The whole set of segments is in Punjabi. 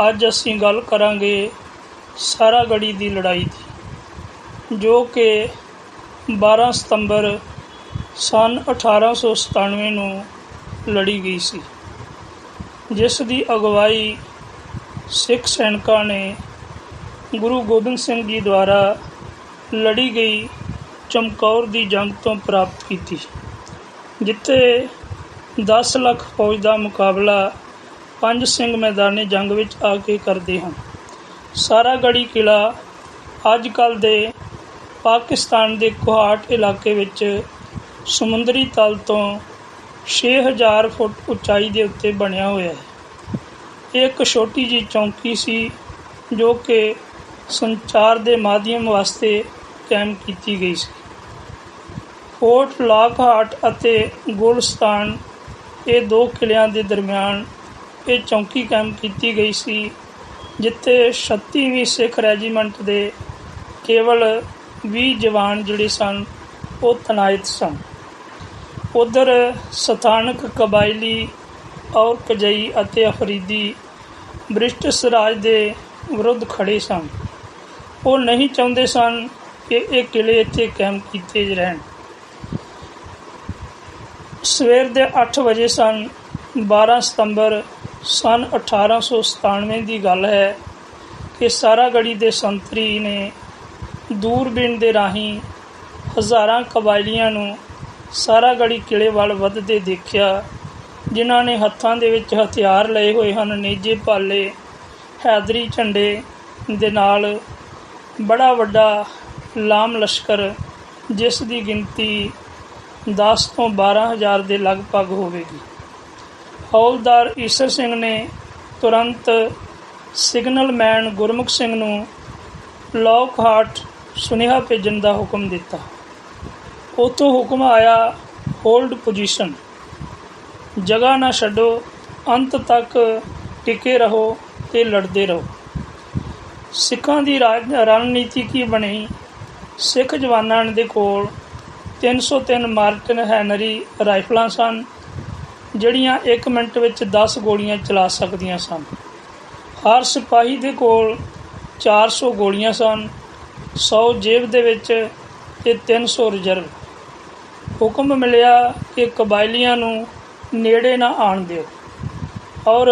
ਅੱਜ ਅਸੀਂ ਗੱਲ ਕਰਾਂਗੇ ਸਾਰਾਗੜੀ ਦੀ ਲੜਾਈ ਦੀ, ਜੋ ਕਿ 12 ਸਤੰਬਰ ਸਨ 1897 ਨੂੰ ਲੜੀ ਗਈ ਸੀ, ਜਿਸ ਦੀ ਅਗਵਾਈ ਸਿੱਖ ਸੈਨਿਕਾਂ ਨੇ ਗੁਰੂ ਗੋਬਿੰਦ ਸਿੰਘ ਜੀ ਦੁਆਰਾ ਲੜੀ ਗਈ ਚਮਕੌਰ ਦੀ ਜੰਗ ਤੋਂ ਪ੍ਰਾਪਤ ਕੀਤੀ, ਜਿੱਥੇ 10 ਲੱਖ ਫੌਜ ਦਾ ਮੁਕਾਬਲਾ ਪੰਜ ਸਿੰਘ ਮੈਦਾਨੀ ਜੰਗ ਵਿੱਚ ਆ ਕੇ ਕਰਦੇ ਹਨ। ਸਾਰਾਗੜੀ ਕਿਲਾ ਅੱਜ ਕੱਲ ਦੇ ਪਾਕਿਸਤਾਨ ਦੇ ਕੁਹਾਟ ਇਲਾਕੇ ਵਿੱਚ ਸਮੁੰਦਰੀ ਤਲ ਤੋਂ 6000 ਫੁੱਟ ਉਚਾਈ ਦੇ ਉੱਤੇ ਬਣਿਆ ਹੋਇਆ ਹੈ। ਇਹ ਇੱਕ ਛੋਟੀ ਜਿਹੀ ਚੌਂਕੀ ਸੀ ਜੋ ਕਿ ਸੰਚਾਰ ਦੇ ਮਾਧਿਅਮ ਵਾਸਤੇ ਕਾਇਮ ਕੀਤੀ ਗਈ ਸੀ। ਫੋਰਟ ਲਾਕਹਾਟ ਅਤੇ ਗੁਲਸਤਾਨ ਇਹ ਦੋ ਕਿਲਿਆਂ ਦੇ ਦਰਮਿਆਨ ਇਹ ਚੌਂਕੀ ਕਾਇਮ ਕੀਤੀ ਗਈ ਸੀ, ਜਿੱਥੇ 36ਵੀਂ ਸਿੱਖ ਰੈਜੀਮੈਂਟ ਦੇ ਕੇਵਲ 20 ਜਵਾਨ ਜਿਹੜੇ ਸਨ, ਉਹ ਤਨਾਇਤ ਸਨ। ਉਧਰ ਸਥਾਨਕ ਕਬਾਇਲੀ, ਔਰ ਕਜਈ ਅਤੇ ਅਫਰੀਦੀ ਬ੍ਰਿਟਿਸ਼ ਸਰਾਜ ਦੇ ਵਿਰੁੱਧ ਖੜੇ ਸਨ। ਉਹ ਨਹੀਂ ਚਾਹੁੰਦੇ ਸਨ ਕਿ ਇਹ ਕਿਲੇ ਇੱਥੇ ਕਾਇਮ ਕੀਤੇ ਰਹਿਣ। ਸਵੇਰ ਦੇ 8 ਵਜੇ ਸਨ 12 ਸਤੰਬਰ ਸਨ 1897 ਦੀ ਗੱਲ ਹੈ ਕਿ ਸਾਰਾਗੜੀ ਦੇ ਸੰਤਰੀ ਨੇ ਦੂਰਬੀਨ ਦੇ ਰਾਹੀਂ ਹਜ਼ਾਰਾਂ ਕਬਾਇਲੀਆਂ ਨੂੰ ਸਾਰਾਗੜੀ ਕਿਲੇ ਵੱਲ ਵੱਧਦੇ ਦੇਖਿਆ, ਜਿਨ੍ਹਾਂ ਨੇ ਹੱਥਾਂ ਦੇ ਵਿੱਚ ਹਥਿਆਰ ਲਏ ਹੋਏ ਹਨ, ਨੇਜੇ ਭਾਲੇ ਹੈਦਰੀ ਝੰਡੇ ਦੇ ਨਾਲ ਬੜਾ ਵੱਡਾ ਲਾਮ ਲਸ਼ਕਰ, ਜਿਸ ਦੀ ਗਿਣਤੀ 10 ਤੋਂ 12000 ਦੇ ਲਗਭਗ ਹੋਵੇਗੀ। ਹੌਲਦਾਰ ਈਸਰ ਸਿੰਘ ਨੇ ਤੁਰੰਤ ਸਿਗਨਲਮੈਨ ਗੁਰਮੁਖ ਸਿੰਘ ਨੂੰ ਲੌਕਹਾਰਟ ਸੁਨੇਹਾ ਭੇਜਣ ਦਾ ਹੁਕਮ ਦਿੱਤਾ। ਉਤੋਂ ਹੁਕਮ ਆਇਆ ਹੋਲਡ ਪੋਜੀਸ਼ਨ ਜਗ੍ਹਾ ਨਾ ਛੱਡੋ, ਅੰਤ ਤੱਕ ਟਿਕੇ ਰਹੋ ਤੇ ਲੜਦੇ ਰਹੋ। ਸਿੱਖਾਂ ਦੀ ਰਾਜ, ਰਣਨੀਤੀ ਕੀ ਬਣੀ? ਸਿੱਖ ਜਵਾਨਾਂ ਦੇ ਕੋਲ 303 ਮਾਰਟਨ ਹੈਨਰੀ ਰਾਈਫਲਾਂ ਸਨ। ਜਿਹੜੀਆਂ 1 ਮਿੰਟ ਵਿੱਚ 10 ਗੋਲੀਆਂ ਚਲਾ ਸਕਦੀਆਂ ਸਨ। ਹਰ ਸਿਪਾਹੀ ਦੇ ਕੋਲ 400 ਗੋਲੀਆਂ ਸਨ 100 ਜੇਬ ਦੇ ਵਿੱਚ ਤੇ 300 ਰਿਜ਼ਰਵ। ਹੁਕਮ ਮਿਲਿਆ ਕਿ ਕਬਾਇਲੀਆਂ ਨੂੰ ਨੇੜੇ ਨਾ ਆਣ ਦਿਓ। ਔਰ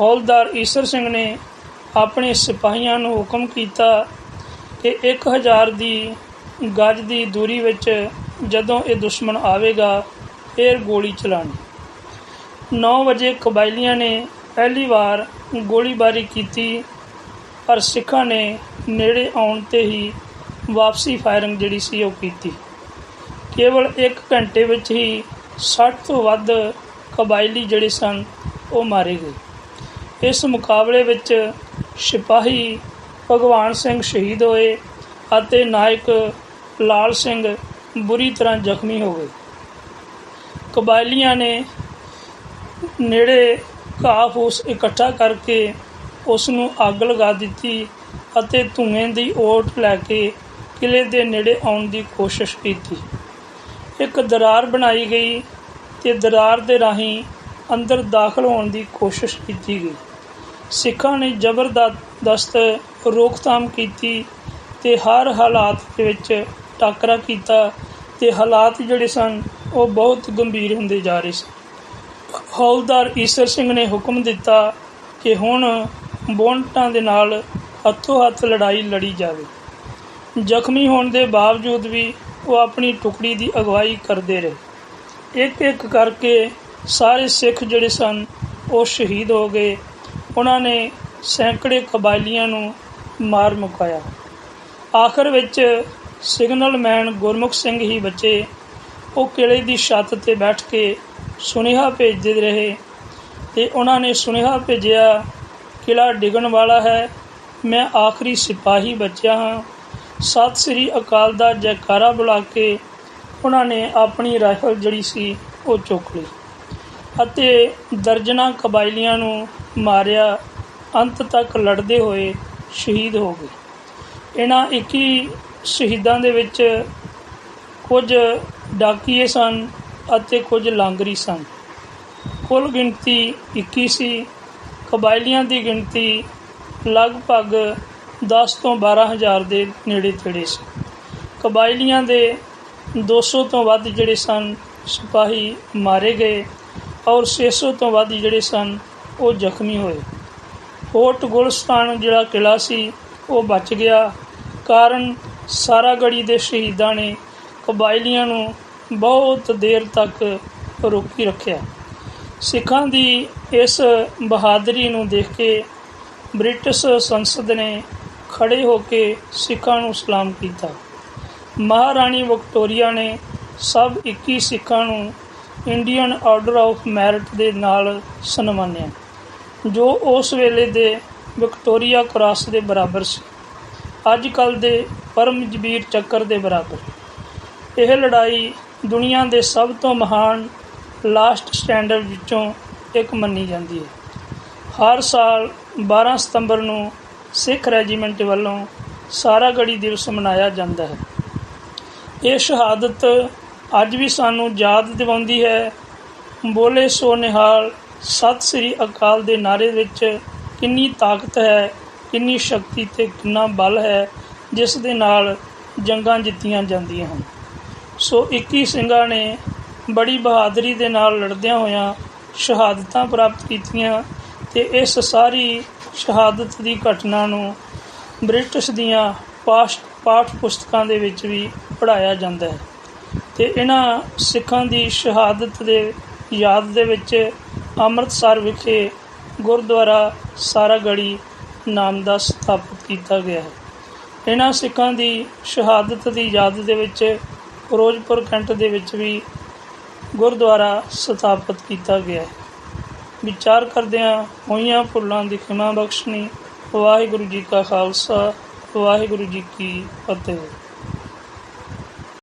ਹੌਲਦਾਰ ਈਸਰ ਸਿੰਘ ਨੇ ਆਪਣੇ ਸਿਪਾਹੀਆਂ ਨੂੰ ਹੁਕਮ ਕੀਤਾ ਕਿ 1000 ਦੀ ਗੱਜ ਦੀ ਦੂਰੀ ਵਿੱਚ ਜਦੋਂ ਇਹ ਦੁਸ਼ਮਣ ਆਵੇਗਾ, ਫੇਰ ਗੋਲੀ ਚਲਾਣੀ ਨੌ ਵਜੇ ਕਬਾਇਲੀਆਂ ਨੇ ਪਹਿਲੀ ਵਾਰ ਗੋਲੀਬਾਰੀ ਕੀਤੀ, ਪਰ ਸਿੱਖਾਂ ਨੇ ਨੇੜੇ ਆਉਣ ਤੇ ਹੀ ਵਾਪਸੀ ਫਾਇਰਿੰਗ ਜਿਹੜੀ ਸੀ ਉਹ ਕੀਤੀ। ਕੇਵਲ 1 ਘੰਟੇ ਵਿੱਚ ਹੀ 60 ਤੋਂ ਵੱਧ ਕਬਾਇਲੀ ਜਿਹੜੇ ਸਨ, ਉਹ ਮਾਰੇ ਗਏ। ਇਸ ਮੁਕਾਬਲੇ ਵਿੱਚ ਸਿਪਾਹੀ ਭਗਵਾਨ ਸਿੰਘ ਸ਼ਹੀਦ ਹੋਏ ਅਤੇ ਨਾਇਕ ਲਾਲ ਸਿੰਘ ਬੁਰੀ ਤਰ੍ਹਾਂ ਜ਼ਖਮੀ ਹੋ ਗਏ। ਕਬਾਇਲੀਆਂ ਨੇ ਨੇੜੇ ਘਾਹ ਫੂਸ ਇਕੱਠਾ ਕਰਕੇ ਉਸ ਨੂੰ ਅੱਗ ਲਗਾ ਦਿੱਤੀ ਅਤੇ ਧੂਏ ਦੀ ਓਟ ਲੈ ਕੇ ਕਿਲੇ ਦੇ ਨੇੜੇ ਆਉਣ ਦੀ ਕੋਸ਼ਿਸ਼ ਕੀਤੀ। ਇੱਕ ਦਰਾਰ ਬਣਾਈ ਗਈ ਤੇ ਦਰਾਰ ਦੇ ਰਾਹੀਂ ਅੰਦਰ ਦਾਖਲ ਹੋਣ ਦੀ ਕੋਸ਼ਿਸ਼ ਕੀਤੀ ਗਈ। ਸਿੱਖਾਂ ਨੇ ਜ਼ਬਰਦਸਤ ਰੋਕਥਾਮ ਕੀਤੀ ਤੇ ਹਰ ਹਾਲਾਤ ਦੇ ਵਿੱਚ ਟਾਕਰਾ ਕੀਤਾ ਤੇ ਹਾਲਾਤ ਜਿਹੜੇ ਸਨ ਉਹ ਬਹੁਤ ਗੰਭੀਰ ਹੁੰਦੇ ਜਾ ਰਹੇ ਸਨ ਹੌਲਦਾਰ ਈਸਰ ਸਿੰਘ ਨੇ ਹੁਕਮ ਦਿੱਤਾ ਕਿ ਹੁਣ ਬੋਨਟਾਂ ਦੇ ਨਾਲ ਹੱਥੋਂ ਹੱਥ ਲੜਾਈ ਲੜੀ ਜਾਵੇ। ਜ਼ਖਮੀ ਹੋਣ ਦੇ ਬਾਵਜੂਦ ਵੀ ਉਹ ਆਪਣੀ ਟੁਕੜੀ ਦੀ ਅਗਵਾਈ ਕਰਦੇ ਰਹੇ। ਇੱਕ ਇੱਕ ਕਰਕੇ ਸਾਰੇ ਸਿੱਖ ਜਿਹੜੇ ਸਨ, ਉਹ ਸ਼ਹੀਦ ਹੋ ਗਏ। ਉਹਨਾਂ ਨੇ ਸੈਂਕੜੇ ਕਬਾਇਲੀਆਂ ਨੂੰ ਮਾਰ ਮੁਕਾਇਆ। ਆਖਰ ਵਿੱਚ ਸਿਗਨਲ ਮੈਨ ਗੁਰਮੁਖ ਸਿੰਘ ਹੀ ਬਚੇ। ਉਹ ਕਿਲੇ ਦੀ ਛੱਤ ਤੇ ਬੈਠ ਕੇ ਸੁਨੇਹਾ ਭੇਜਦੇ ਰਹੇ ਤੇ ਉਹਨਾਂ ਨੇ ਸੁਨੇਹਾ ਭੇਜਿਆ ਕਿਲਾ ਡਿੱਗਣ ਵਾਲਾ ਹੈ, ਮੈਂ ਆਖਰੀ ਸਿਪਾਹੀ ਬਚਿਆ ਹਾਂ। ਸਤਿ ਸ੍ਰੀ ਅਕਾਲ ਦਾ ਜੈਕਾਰਾ ਬੁਲਾ ਕੇ ਉਹਨਾਂ ਨੇ ਆਪਣੀ ਰਾਈਫਲ ਜਿਹੜੀ ਸੀ ਉਹ ਚੁੱਕ ਲਈ ਅਤੇ ਦਰਜਨਾ ਕਬਾਇਲੀਆਂ ਨੂੰ ਮਾਰਿਆ। ਅੰਤ ਤੱਕ ਲੜਦੇ ਹੋਏ ਸ਼ਹੀਦ ਹੋ ਗਏ। ਇਹਨਾਂ 21 ਸ਼ਹੀਦਾਂ ਦੇ ਵਿੱਚ ਕੁਝ ਡਾਕੀਏ ਸਨ। ਅਤੇ ਕੁਝ ਲਾਂਗਰੀ ਸਨ। ਕੁੱਲ ਗਿਣਤੀ 21 ਸੀ। ਕਬਾਇਲੀਆਂ ਦੀ ਗਿਣਤੀ ਲਗਭਗ 10 ਤੋਂ 12 ਹਜ਼ਾਰ ਦੇ ਨੇੜੇ ਤੇੜੇ ਸੀ। ਕਬਾਇਲੀਆਂ ਦੇ 200 ਤੋਂ ਵੱਧ ਜਿਹੜੇ ਸਨ, ਸਿਪਾਹੀ ਮਾਰੇ ਗਏ ਔਰ 600 ਤੋਂ ਵੱਧ ਜਿਹੜੇ ਸਨ, ਉਹ ਜ਼ਖਮੀ ਹੋਏ। ਫੋਰਟ ਗੁਲਸਤਾਨ ਜਿਹੜਾ ਕਿਲਾ ਸੀ, ਉਹ ਬਚ ਗਿਆ। ਕਾਰਨ ਸਾਰਾਗੜੀ ਦੇ ਸ਼ਹੀਦਾਂ ਨੇ ਕਬਾਇਲੀਆਂ ਨੂੰ ਬਹੁਤ ਦੇਰ ਤੱਕ ਰੋਕੀ ਰੱਖਿਆ। ਸਿੱਖਾਂ ਦੀ ਇਸ ਬਹਾਦਰੀ ਨੂੰ ਦੇਖ ਕੇ ਬ੍ਰਿਟਿਸ਼ ਸੰਸਦ ਨੇ ਖੜੇ ਹੋ ਕੇ ਸਿੱਖਾਂ ਨੂੰ ਸਲਾਮ ਕੀਤਾ। ਮਹਾਰਾਣੀ ਵਿਕਟੋਰੀਆ ਨੇ ਸਭ 21 ਸਿੱਖਾਂ ਨੂੰ ਇੰਡੀਅਨ ਆਰਡਰ ਆਫ ਮੈਰਿਟ ਦੇ ਨਾਲ ਸਨਮਾਨਿਆ, ਜੋ ਉਸ ਵੇਲੇ ਦੇ ਵਿਕਟੋਰੀਆ ਕ੍ਰਾਸ ਦੇ ਬਰਾਬਰ ਸੀ। ਅੱਜ ਕੱਲ ਦੇ ਪਰਮਜੀਤ ਚੱਕਰ ਦੇ ਬਰਾਬਰ। ਇਹ ਲੜਾਈ ਦੁਨੀਆ ਦੇ ਸਭ ਤੋਂ ਮਹਾਨ ਲਾਸਟ ਸਟੈਂਡਰਡ ਵਿੱਚੋਂ ਇੱਕ ਮੰਨੀ ਜਾਂਦੀ ਹੈ। ਹਰ ਸਾਲ 12 ਸਤੰਬਰ ਨੂੰ ਸਿੱਖ ਰੈਜੀਮੈਂਟ ਵੱਲੋਂ ਸਾਰਾਗੜੀ ਦਿਵਸ ਮਨਾਇਆ ਜਾਂਦਾ ਹੈ। ਇਹ ਸ਼ਹਾਦਤ ਅੱਜ ਵੀ ਸਾਨੂੰ ਯਾਦ ਦਿਵਾਉਂਦੀ ਹੈ। ਬੋਲੇ ਸੋ ਨਿਹਾਲ, ਸਤਿ ਸ੍ਰੀ ਅਕਾਲ ਦੇ ਨਾਰੇ ਵਿੱਚ ਕਿੰਨੀ ਤਾਕਤ ਹੈ, ਕਿੰਨੀ ਸ਼ਕਤੀ ਤੇ ਕਿੰਨਾ ਬਲ ਹੈ, ਜਿਸ ਦੇ ਨਾਲ ਜੰਗਾਂ ਜਿੱਤੀਆਂ ਜਾਂਦੀਆਂ ਹਨ। ਸੋ 21 ਸਿੰਘਾਂ ਨੇ ਬੜੀ ਬਹਾਦਰੀ ਦੇ ਨਾਲ ਲੜਦਿਆਂ ਹੋਇਆਂ ਸ਼ਹਾਦਤਾਂ ਪ੍ਰਾਪਤ ਕੀਤੀਆਂ ਤੇ ਇਸ ਸਾਰੀ ਸ਼ਹਾਦਤ ਦੀ ਘਟਨਾ ਨੂੰ ਬ੍ਰਿਟਿਸ਼ ਦੀਆਂ ਪਾਸ਼, ਪਾਠ ਪੁਸਤਕਾਂ ਦੇ ਵਿੱਚ ਵੀ ਪੜ੍ਹਾਇਆ ਜਾਂਦਾ ਹੈ। ਤੇ ਇਹਨਾਂ ਸਿੱਖਾਂ ਦੀ ਸ਼ਹਾਦਤ ਦੇ ਯਾਦ ਦੇ ਵਿੱਚ ਅੰਮ੍ਰਿਤਸਰ ਵਿਖੇ ਗੁਰਦੁਆਰਾ ਸਾਰਾਗੜੀ ਨਾਮ ਦਾ ਸਥਾਪਿਤ ਕੀਤਾ ਗਿਆ ਹੈ। ਇਹਨਾਂ ਸਿੱਖਾਂ ਦੀ ਸ਼ਹਾਦਤ ਦੀ ਯਾਦ ਦੇ ਵਿੱਚ ਫਿਰੋਜ਼ਪੁਰ ਕੈਂਟ ਦੇ ਵਿੱਚ ਵੀ ਗੁਰਦੁਆਰਾ ਸਥਾਪਿਤ ਕੀਤਾ ਗਿਆ ਹੈ। ਵਿਚਾਰ ਕਰਦਿਆਂ ਹੋਈਆਂ ਭੁੱਲਾਂ ਦੀ ਖਿਮਾ ਬਖਸ਼ਣੀ ਵਾਹਿਗੁਰੂ ਜੀ ਕਾ ਖਾਲਸਾ, ਵਾਹਿਗੁਰੂ ਜੀ ਕੀ ਫਤਿਹ।